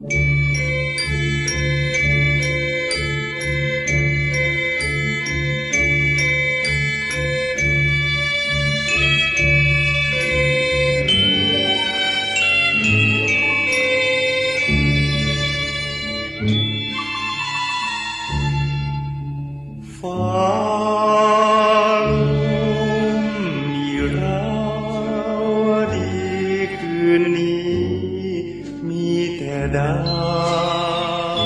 Música ดาว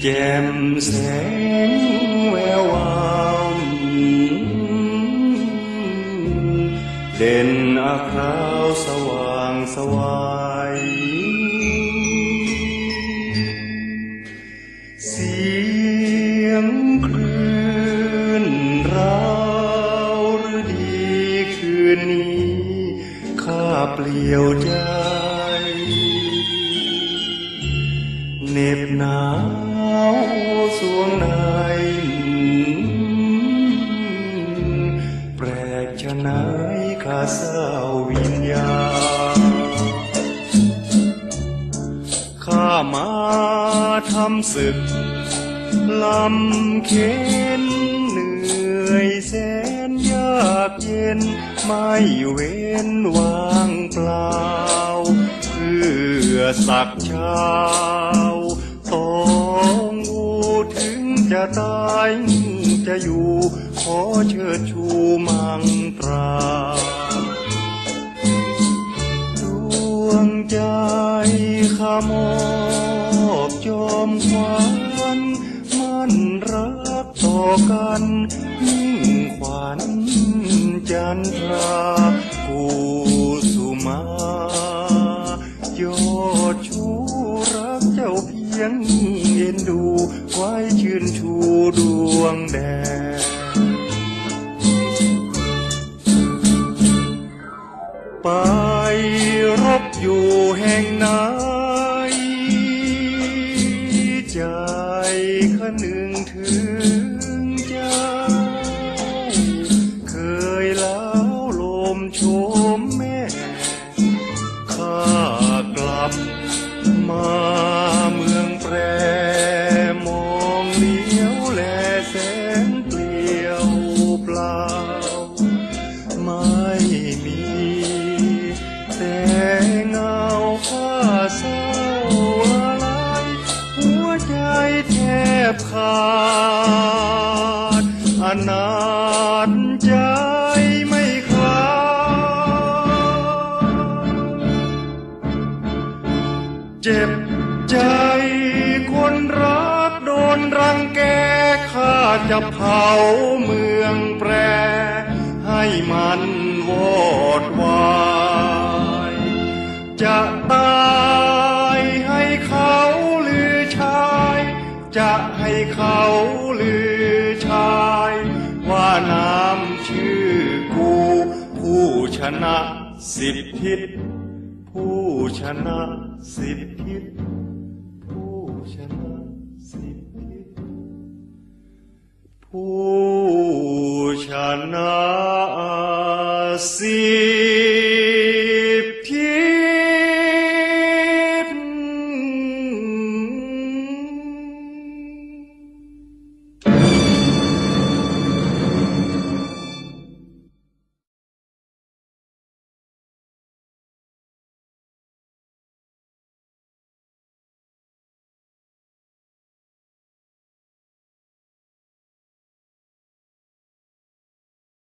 แจ่มแสงแวววาวเด่นอาคราวสว่างสวัยเสียงคลื่นราวหรือดีคืนนี้ข้าเปลี่ยวใจ หนาวสวงในแปลกชะไหนายข้าเศร้าวิญญาข้ามาทำศึกลำเข็นเหนื่อยแสนยากเย็น ไม่เว้นวางเปล่า เพื่อสักเช้า ดวงใจข้ามอบจอมควันมันรักต่อกันยิ่งขวัญจันทรากูสุมายอดชูรักเจ้าเพียงเอ็นดูไว้ชื่นชูดวงแดง ไปรบอยู่แห่งไหนใจขนึงถึงเจ้า เคยเล้าลมโชมแม่ข้ากลับมาเมืองแปรมองเลี้ยวแลแส นาจใจไม่คลาเจ็บใจคนรักโดนรังแกข้าจะเผาเมืองแปร ให้มันวอดวาย จะตายให้เขาลือชาย จะให้เขา ชนะสิบทิศผู้ชนะสิบทิศผู้ชนะสิบทิศผู้ชนะสิ